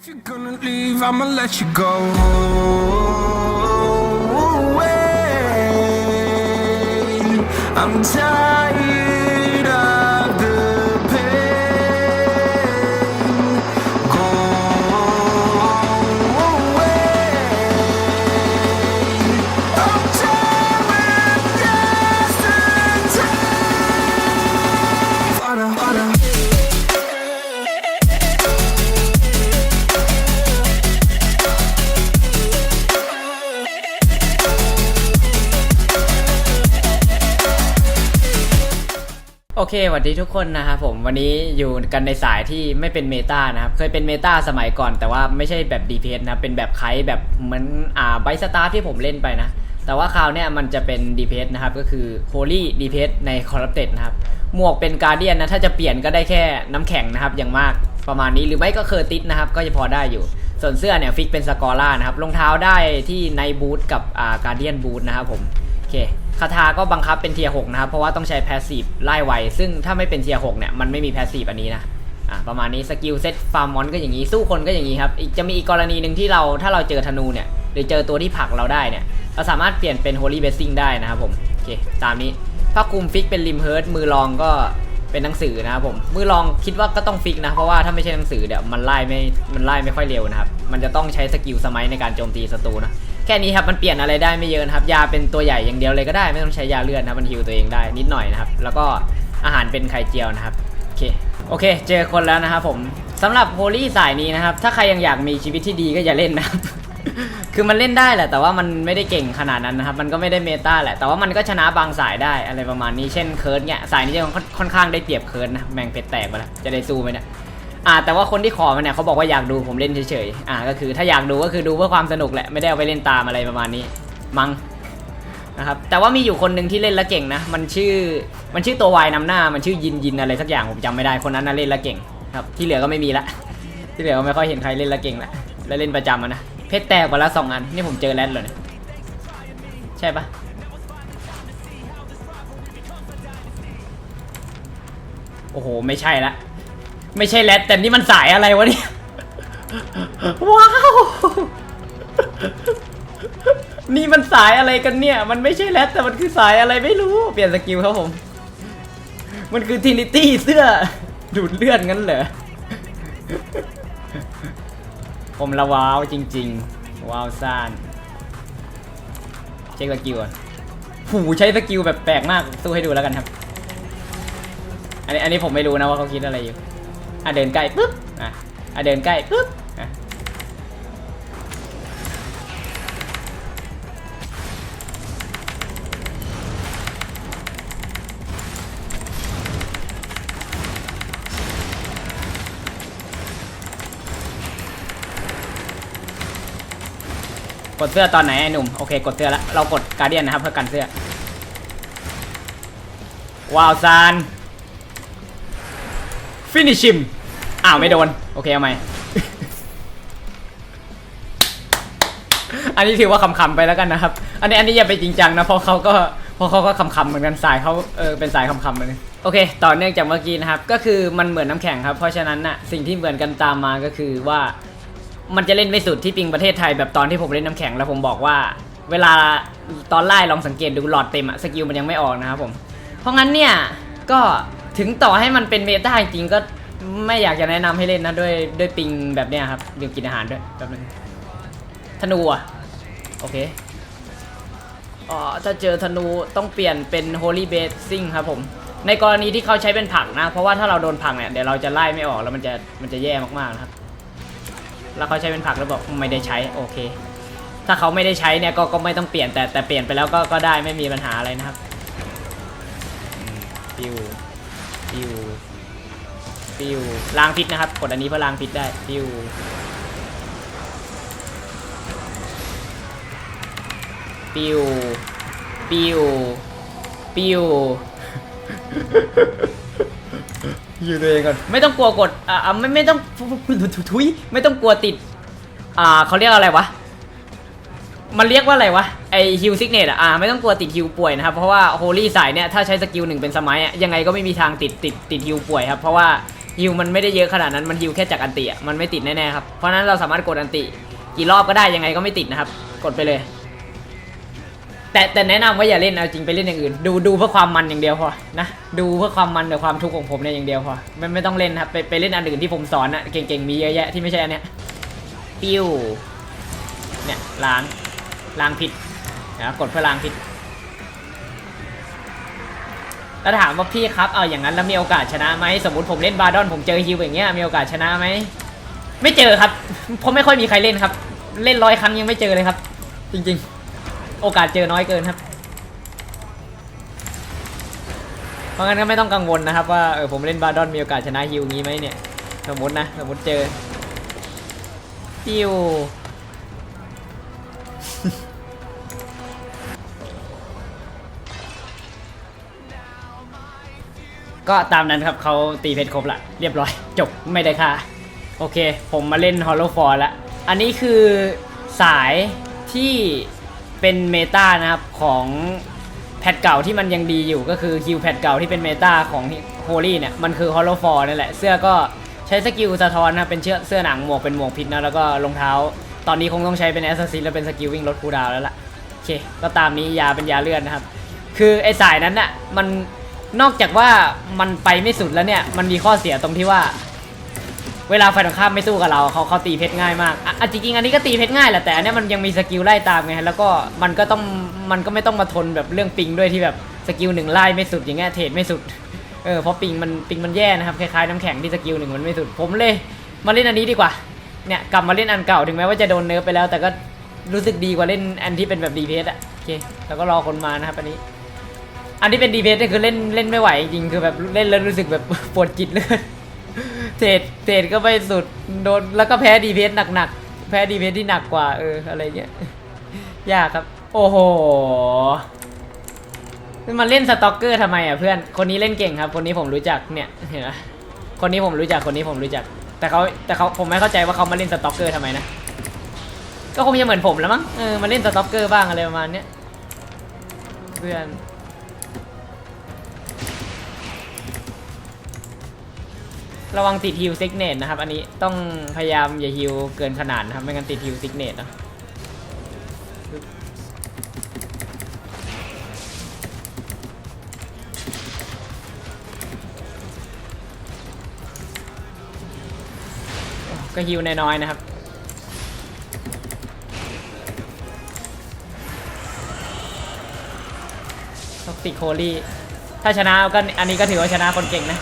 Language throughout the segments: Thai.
If you're gonna leave, I'ma let you go. away. I'm tired เคสวัสดีทุกคนนะครับผมวันนี้อยู่กันในสายที่ไม่เป็นเมตานะครับ เคยเป็นเมตาสมัยก่อน แต่ว่าไม่ใช่แบบ DPS นะ เป็นแบบไคแบบเหมือนอ่าไบสตาร์ที่ผมเล่นไปนะ แต่ว่าคราวเนี้ยมันจะเป็น DPS นะครับ ก็คือ Holy DPS ใน Corrupted นะครับ หมวกเป็น Guardian นะ ถ้าจะเปลี่ยนก็ได้แค่น้ำแข็งนะครับ อย่างมากประมาณนี้หรือไม่ก็เคอร์ติสนะครับ ก็จะพอได้อยู่ ส่วนเสื้อเนี่ยฟิกเป็นสกอร่านะครับรองเท้าได้ที่ในบูทกับอ่า Guardian Boot นะครับผมโอเค คาถาก็บังคับเป็นเทียร์6นะครับ เพราะว่าต้องใช้แพสซีฟไล่ไว ซึ่งถ้าไม่เป็นเทียร์6เนี่ย มันไม่มีแพสซีฟอันนี้นะอะประมาณนี้สกิลเซตฟาร์มมอนก็อย่างนี้ สู้คนก็อย่างนี้ครับอีกจะมีอีกกรณีหนึ่งที่เราถ้าเราเจอธนูเนี่ย หรือเจอตัวที่ผลักเราได้เนี่ย เราสามารถเปลี่ยนเป็น Holy Blessing ได้นะครับผมโอเคตามนี้ผ้าคลุมฟิกเป็นริมเฮิร์ตมือรองก็เป็นหนังสือนะครับผมมือรองคิดว่าก็ต้องฟิกนะ เพราะว่าถ้าไม่ใช่หนังสือเดี๋ยวมันไล่ไม่มันไล่ไม่ค่อยเร็วนะครับมันจะต้องใช้สกิลสมัยในการโจมตีศัตรูนะ แค่นี้ครับมันเปลี่ยนอะไรได้ไม่เยอะนะครับ ยาเป็นตัวใหญ่อย่างเดียวเลยก็ได้ ไม่ต้องใช้ยาเลือดนะมันฮิวตัวเองได้นิดหน่อยนะครับ แล้วก็อาหารเป็นไข่เจียวนะครับโอเคโอเค เจอคนแล้วนะครับผมสำหรับโฮลี่สายนี้นะครับ ถ้าใครยังอยากมีชีวิตที่ดีก็อย่าเล่นนะครับ คือมันเล่นได้แหละ แต่ว่ามันไม่ได้เก่งขนาดนั้นนะครับ มันก็ไม่ได้เมตาแหละ แต่ว่ามันก็ชนะบางสายได้อะไรประมาณนี้ เช่นเคิร์ดเนี่ย สายนี้จะค่อนค่อนข้างได้เปรียบเคิร์ดนะ แมงเพชรแตกไปแล้ว จะได้สู้ไหมเนี่ย อ่าแต่ว่าคนที่ขอมาเนี่ยเขาบอกว่าอยากดูผมเล่นเฉยๆอ่าก็คือถ้าอยากดูก็คือดูเพื่อความสนุกแหละไม่ได้เอาไปเล่นตามอะไรประมาณนี้ มังนะครับแต่ว่ามีอยู่คนหนึ่งที่เล่นแล้วเก่งนะมันชื่อมันชื่อตัววายนำหน้ามันชื่อยินยินอะไรสักอย่างผมจำไม่ได้คนนั้นน่ะเล่นแล้วเก่งครับที่เหลือก็ไม่มีละ ที่เหลือก็ไม่ค่อยเห็นใครเล่นแล้วเก่งละแล้วเล่นประจำนะเพชรแตกไปแล้วสองอันนี่ผมเจอแรดเลยเนี่ยใช่ปะโอ้โห ไม่ใช่ละ ไม่ใช่แรดแต่นี่มันสายอะไรวะเนี่ย ว้าว นี่มันสายอะไรกันเนี่ย มันไม่ใช่แรดแต่มันคือสายอะไรไม่รู้ เปลี่ยนสกิลครับผม มันคือทินิตี้เสื้อ ดูดเลือดงั้นเหรอ ผมละว้าวจริง ๆ ว้าวซ่าน เช็คสกิลอะหูใช้สกิลแบบแปลกมากสู้ให้ดูแล้วกันครับ อันนี้อันนี้ผมไม่รู้นะว่าเขาคิดอะไรอยู่ อะเดินใกล้ปุ๊บอะอะเดินใกล้ปุ๊บอะกดเสื้อตอนไหนไอ้หนุ่มโอเคกดเสื้อแล้วเรากดการเดียนนะครับเพื่อกันเสื้อว้าวซานฟินิชิม อ้าวไม่โดน โอเคเอาไหมอันนี้ถือว่าคำๆไปแล้วกันนะครับ อันนี้อันนี้อย่าไปจริงจังนะเพราะเขาก็เพราะเขาก็คำๆเหมือนกันสายเขาเออเป็นสายคำๆเหมือนโอเค ต่อเนื่องจากเมื่อกี้นะครับ ก็คือมันเหมือนน้ำแข็งครับ เพราะฉะนั้นน่ะสิ่งที่เหมือนกันตามมาก็คือว่า มันจะเล่นไม่สุดที่ปิงประเทศไทยแบบตอนที่ผมเล่นน้ำแข็งแล้วผมบอกว่า เวลาตอนไล่ลองสังเกตดูหลอดเต็มอะสกิลมันยังไม่ออกนะครับผม เพราะงั้นเนี่ยก็ถึงต่อให้มันเป็นเมตาจริงก็ ไม่อยากจะแนะนำให้เล่นนะด้วยด้วยปิงแบบเนี้ยครับเดี๋ยวกินอาหารด้วยแป๊บนึงธนูอะ โอเคอ๋อถ้าเจอธนูต้องเปลี่ยนเป็น Holy Blessing ครับผม ในกรณีที่เขาใช้เป็นผักนะ เพราะว่าถ้าเราโดนผักเนี่ยเดี๋ยวเราจะไล่ไม่ออกแล้วมันจะมันจะแย่มากๆนะครับ แล้วเขาใช้เป็นผักแล้วบอกไม่ได้ใช้โอเค ถ้าเขาไม่ได้ใช้เนี่ยก็ก็ไม่ต้องเปลี่ยนแต่แต่เปลี่ยนไปแล้วก็ก็ได้ไม่มีปัญหาอะไรนะครับปิวปิว ปิวล้างพิษนะครับ กดอันนี้เพื่อล้างพิษได้ปิวปิวปิวปิวอยู่ตัวเองก่อนไม่ต้องกลัวกดอ่าอ่าไม่ไม่ต้องทุยไม่ต้องกลัวติด อ่าเขาเรียกอะไรวะมันเรียกว่าอะไรวะไอฮิวซิกเนตอะไม่ต้องกลัวติดฮิวป่วยนะครับ เพราะว่าโฮลี่สายเนี่ย ถ้าใช้สกิลหนึ่งเป็นสมัยอะยังไงก็ไม่มีทางติดติดติดฮิวป่วยครับ เพราะว่า ฮิวมันไม่ได้เยอะขนาดนั้นมันฮิวแค่จากอันติอะมันไม่ติดแน่ๆครับเพราะนั้นเราสามารถกดอันติ กี่รอบก็ได้ยังไงก็ไม่ติดนะครับกดไปเลย แต่แต่แนะนำว่าอย่าเล่นเอาจริงไปเล่นอย่างอื่น ดูดูเพื่อความมันอย่างเดียวพอนะดูเพื่อความมันกับความทุกข์ของผมเนี่ยอย่างเดียวพอไม่ไม่ต้องเล่นครับไปไปเล่นอันอื่นที่ผมสอนอะเก่งๆมีเยอะแยะที่ไม่ใช่อันเนี้ยปิ้วเนี่ยล้างล้างพิษนะกดเพื่อล้างพิษ แล้วถามว่าพี่ครับเอาอย่างนั้นแล้วมีโอกาสชนะไหมสมมติผมเล่นบาร์ดอนผมเจอฮิวอย่างเงี้ยมีโอกาสชนะไหมไม่เจอครับเพราะไม่ค่อยมีใครเล่นครับ เล่นร้อยครั้งยังไม่เจอเลยครับ จริงๆ โอกาสเจอน้อยเกินครับ เพราะงั้นก็ไม่ต้องกังวลนะครับ ว่าเออผมเล่นบาร์ดอนมีโอกาสชนะฮิวงี้ไหมเนี่ย สมมตินะสมมติเจอฮิว ก็ตามนั้นครับเขาตีเพชรครบละเรียบร้อย จบไม่ได้ค่าโอเค ผมมาเล่นฮอลโลฟอร์ละอันนี้คือสายที่เป็นเมตานะครับของแพทเก่าที่มันยังดีอยู่ก็คือคิวแพทเก่าที่เป็นเมตาของโฮลี่เนี่ยมันคือฮอลโลฟอร์นั่นแหละเสื้อก็ใช้สกิลสะท้อนนะเป็นเชือกเสื้อหนังหมวกเป็นหมวกพิษนะแล้วก็รองเท้า ตอนนี้คงต้องใช้เป็นแอสซัสซินแล้วเป็นสกิลวิ่งลดคูดาวแล้วล่ะโอเคก็ตามนี้ยาเป็นยาเลือดนะครับ คือไอสายนั้นน่ะมัน นอกจากว่ามันไปไม่สุดแล้วเนี่ยมันมีข้อเสียตรงที่ว่า เวลาฝ่ายตรงข้ามไม่สู้กับเราเขาเขาตีเพชรง่ายมากอะอะจริงๆอันนี้ก็ตีเพชรง่ายแหละแต่อันเนี้ยมันยังมีสกิลไล่ตามไงแล้วก็มันก็ต้องมันก็ไม่ต้องมาทนแบบเรื่องปิงด้วยที่แบบสกิลหนึ่งไล่ไม่สุดอย่างเงี้ยเทรดไม่สุดเออเพราะปิงมันปิงมันแย่นะครับคล้ายๆน้ำแข็งที่สกิลหนึ่งมันไม่สุดผมเลย มาเล่นอันนี้ดีกว่าเนี่ยกลับมาเล่นอันเก่าถึงแม้ว่าจะโดนเนิร์ฟไปแล้ว แต่ก็รู้สึกดีกว่าเล่นอันที่เป็นแบบดีเพสอะโอเคแล้วก็รอคนมานะครับอันนี้ อันที่เป็นดีเพสเนี่ยคือเล่นเล่นไม่ไหวจริงคือแบบเล่นแล้วรู้สึกแบบ ปวดจิตเลยเทรดเทรดก็ไม่สุดโดนแล้วก็แพ้ดีเพสหนักๆแพ้ดีเพสที่หนักกว่าเอออะไรเงี้ยยากครับ โอ้โหมันเล่นสต็อกเกอร์ทำไมอะเพื่อนคนนี้เล่นเก่งครับ คนนี้ผมรู้จักเนี่ยเห็นไหมคนนี้ผมรู้จักคนนี้ผมรู้จัก แต่เขาแต่เขาผมไม่เข้าใจว่าเขามาเล่นสต็อกเกอร์ทำไมนะก็คงจะเหมือนผมแล้วมั้งเออมาเล่นสต็อกเกอร์บ้างอะไรประมาณเนี้ยเพื่อน ระวังติดฮิวซิกเนตนะครับ อันนี้ต้องพยายามอย่าฮิวเกินขนาดนะครับ ไม่งั้นติดฮิวซิกเนตนะก็ฮิวน้อยๆนะครับท็อกซิโคลี่ ถ้าชนะก็อันนี้ก็ถือว่าชนะคนเก่งนะ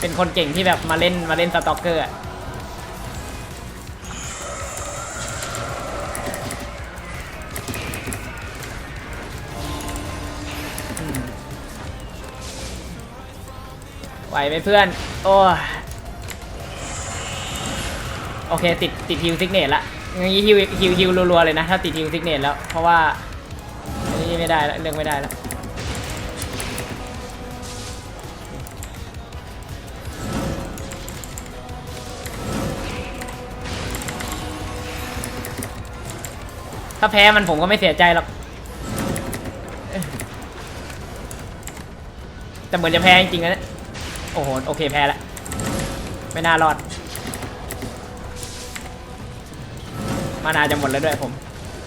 เป็นคนเก่งที่แบบมาเล่นมาเล่นสต็อกเกอร์อะไหวไหมเพื่อน โอ้โอเค ติดติดฮิวซิกเนตละงี้ฮิวฮิวฮิวรัวๆเลยนะ ถ้าติดฮิวซิกเนตแล้ว เพราะว่านนี้ไม่ได้แล้วเรื่องไม่ได้แล้ว ถ้าแพ้มันผมก็ไม่เสียใจหรอก แต่เหมือนจะแพ้จริงๆนะเนี่ยโอ้โห โอเคแพ้แล้วไม่น่ารอด มานาจะหมดแล้วด้วยผม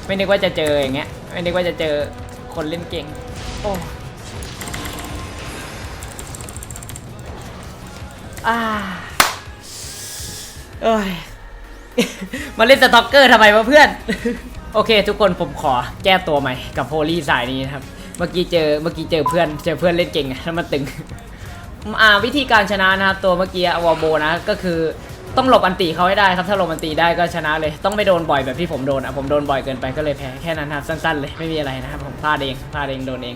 ไม่นึกว่าจะเจออย่างเงี้ย ไม่นึกว่าจะเจอคนเล่นเก่ง โอ้อาเอ้ย มาเล่นสต็อกเกอร์ทำไมวะเพื่อน โอเค ทุกคนผมขอแก้ตัวใหม่กับโพลีสายนี้นะครับ เมื่อกี้เจอเมื่อกี้เจอเพื่อนเจอเพื่อนเล่นเก่งแล้วมันตึงอ่าวิธีการชนะนะครับตัวเมื่อกี้อวาโบนะก็คือต้องหลบอันตีเขาให้ได้ครับถ้าหลบอันตีได้ก็ชนะเลย ต้องไม่โดนบ่อยแบบที่ผมโดนอะผมโดนบ่อยเกินไปก็เลยแพ้แค่นั้นครับสั้นๆเลยไม่มีอะไรนะครับผมพลาดเองพลาดเองโดนเอง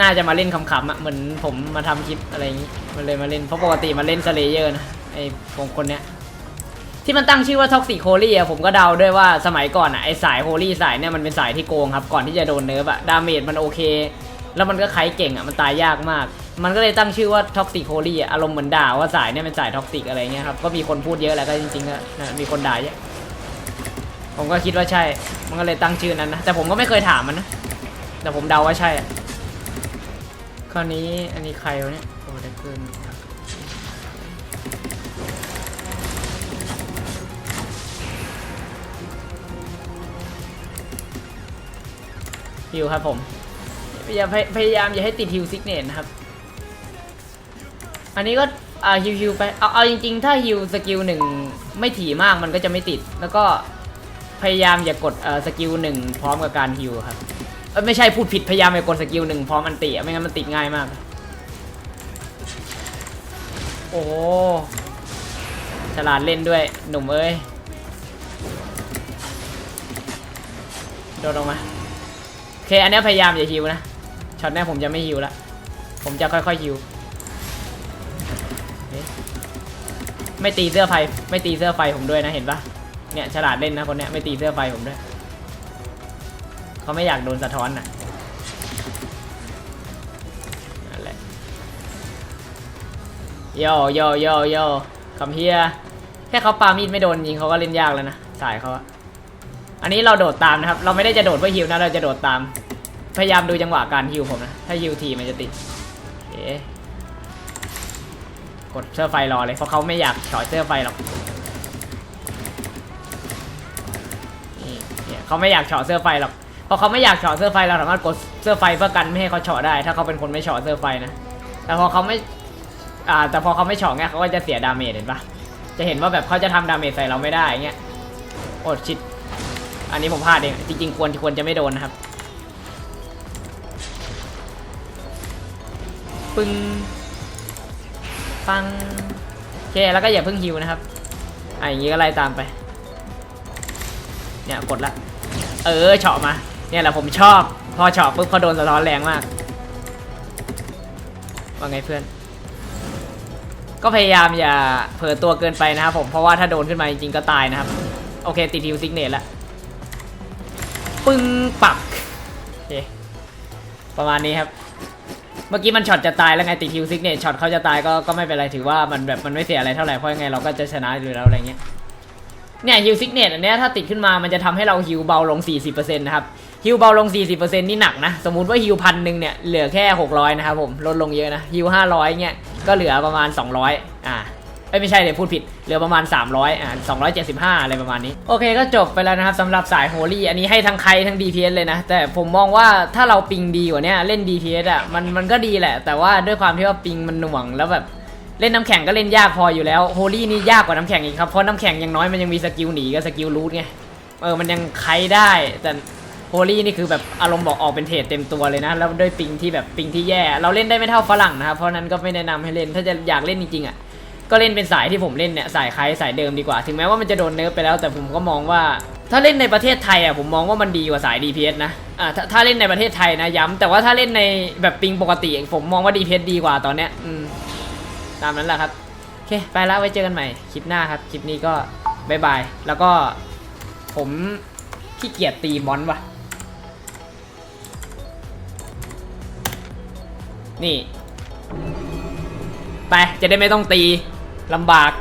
น่าจะมาเล่นขำๆอะเหมือนผมมาทำคลิปอะไรอย่างงี้มันเลยมาเล่นเพราะปกติมาเล่นสเลเยอร์นะไอ้ผมคนเนี้ย ที่มันตั้งชื่อว่าท็อกซิ c โ o ลี่อะผมก็เดาด้วยว่าสมัยก่อนอะไอสายโ o ลี่สายเนี่ยมันเป็นสายที่โกงครับ ก่อนที่จะโดนเนิร์ฟอะดาเมจมันโอเค แล้วมันก็ไคเก่งอะมันตายยากมาก มันก็เลยตั้งชื่อว่าท็อกซิ c โ o ลี่อะอารมณ์เหมือนด่าว่าสายเนี่ยเป็นสายท็อกซิกอะไรเงี้ยครับก็มีคนพูดเยอะแหล้วก็จริงๆก็นะมีคนด่าเยอะผมก็คิดว่าใช่ มันก็เลยตั้งชื่อนั้นนะ แต่ผมก็ไม่เคยถามมันนะ แต่ผมเดาว่าใช่คราวนี้อันนี้ใครวะเนี่ยโอ้เด็กขึ้น ฮิวครับผมพยายามพยายามอย่าให้ติดฮิวซิกเนตนะครับ อันนี้ก็อ่าฮิวฮิวไปเอาเอาจริง ๆ ถ้าฮิวสกิลหนึ่งไม่ถี่มากมันก็จะไม่ติด แล้วก็พยายามอย่ากดเอ่อสกิลหนึ่งพร้อมกับการฮิวครับไม่ใช่พูดผิดพยายามอย่ากดสกิลหนึ่งพร้อมอันติไม่งั้นมันติดง่ายมาก โอ้ฉลาดเล่นด้วยหนุ่มเอ้ยโดดลงมา เคอันนี้พยายามอย่าฮิวนะช็อตเนี้ยผมจะไม่ฮิวละผมจะค่อยๆฮิวไม่ตีเสื้อไฟไม่ตีเสื้อไฟผมด้วยนะเห็นปะเนี่ยฉลาดเล่นนะคนเนี้ยไม่ตีเสื้อไฟผมด้วยเขาไม่อยากโดนสะท้อนน่ะนั่นแหละโยโยโยโยคำเฮียแค่เขาปามีดไม่โดนยิงเขาก็เล่นยากแล้วนะสายเขาอะอันนี้เราโดดตามนะครับ เราไม่ได้จะโดดเพื่อฮิวนะเราจะโดดตาม พยายามดูจังหวะการฮิวผมนะ ถ้าฮิวทีมันจะติดโอเคกดเสื้อไฟรอเลย เพราะเขาไม่อยากถอยเสื้อไฟหรอกนี่เนี่ยเขาไม่อยากเฉาะเสื้อไฟหรอกเพราะเขาไม่อยากเฉาะเสื้อไฟเราสามารถกดเสื้อไฟเพื่อกันไม่ให้เขาเฉาะได้ ถ้าเขาเป็นคนไม่เฉาะเสื้อไฟนะ แต่พอเขาไม่ อ่า แต่พอเขาไม่เฉาะเงี้ยเขาก็จะเสียดาเมจเห็นปะจะเห็นว่าแบบเขาจะทำดาเมจใส่เราไม่ได้เงี้ย โอดชิด อันนี้ผมพลาดเอง จริงๆควรควรจะไม่โดนนะครับ ปึ้งปังโอเคแล้วก็อย่าเพิ่งฮิวนะครับอะอย่างงี้ก็ไล่ตามไป เนี่ยกดละเออเฉาะมา เนี่ยแหละผมชอบ พอเฉาะปุ๊บเขาโดนสะท้อนแรงมาก ว่าไงเพื่อน ก็พยายามอย่าเผลอตัวเกินไปนะครับผมเพราะว่าถ้าโดนขึ้นมาจริงๆก็ตายนะครับ โอเคติดฮิวซิกเนตแล้วปึ้งปักโอเคประมาณนี้ครับ เมื่อกี้มันช็อตจะตายแล้วไงติดฮิวซิกเนี่ยช็อตเขาจะตายก็ก็ไม่เป็นไรถือว่ามันแบบมันไม่เสียอะไรเท่าไหร่เพราะยังไงเราก็จะชนะอยู่แล้วอะไรเงี้ยเนี่ยฮิวซิกเนตอันเนี้ยถ้าติดขึ้นมามันจะทำให้เราฮิวเบาลง 40%นะครับฮิวเบาลง 40%นี่หนักนะ สมมุติว่าฮิวพันหนึ่งเนี่ยเหลือแค่ 600 นะครับผมลดลงเยอะนะฮิว500เนี่ยก็เหลือประมาณ 200 อ่า เอ้ยไม่ใช่เลยพูดผิดเหลือประมาณ 300อ่า275 อะไรประมาณนี้ โอเคก็จบไปแล้วนะครับสำหรับสายโฮลี่อันนี้ให้ทั้งใครทั้ง DPS เลยนะ แต่ผมมองว่าถ้าเราปิงดีกว่านี้เล่น DPS อะมันมันก็ดีแหละ แต่ว่าด้วยความที่ว่าปิงมันหน่วงแล้วแบบเล่นน้ำแข็งก็เล่นยากพออยู่แล้วโฮลี่นี่ยากกว่าน้ำแข็งอีกครับเพราะน้ำแข็งยังน้อยมันยังมีสกิลหนีกับสกิลรูทไงเออมันยังไคได้ แต่โฮลี่นี่คือแบบอารมณ์บอกออกเป็นเทรดเต็มตัวเลยนะ แล้วด้วยปิงที่แบบปิงที่แย่ เราเล่นได้ไม่เท่าฝรั่งนะครับเพราะนั้นก็ไม่แนะนำให้เล่นถ้าจะอยากเล่นจริงๆอะ ก็เล่นเป็นสายที่ผมเล่นเนี่ยสายไครสายเดิมดีกว่า ถึงแม้ว่ามันจะโดนเนิร์ฟไปแล้วแต่ผมก็มองว่า ถ้าเล่นในประเทศไทยอะผมมองว่ามันดีกว่าสาย DPS นะอ่าถ้าถ้าเล่นในประเทศไทยนะย้ำแต่ว่าถ้าเล่นในแบบปิงปกติ ผมมองว่า DPS ดีกว่าตอนเนี้ยอืมตามนั้นแหละครับโอเคไปแล้วไว้เจอกันใหม่คลิปหน้าครับคลิปนี้ก็บายบายแล้วก็ผมขี้เกียจตีมอนว่ะ นี่ ไป จะได้ไม่ต้องตี ลำบาก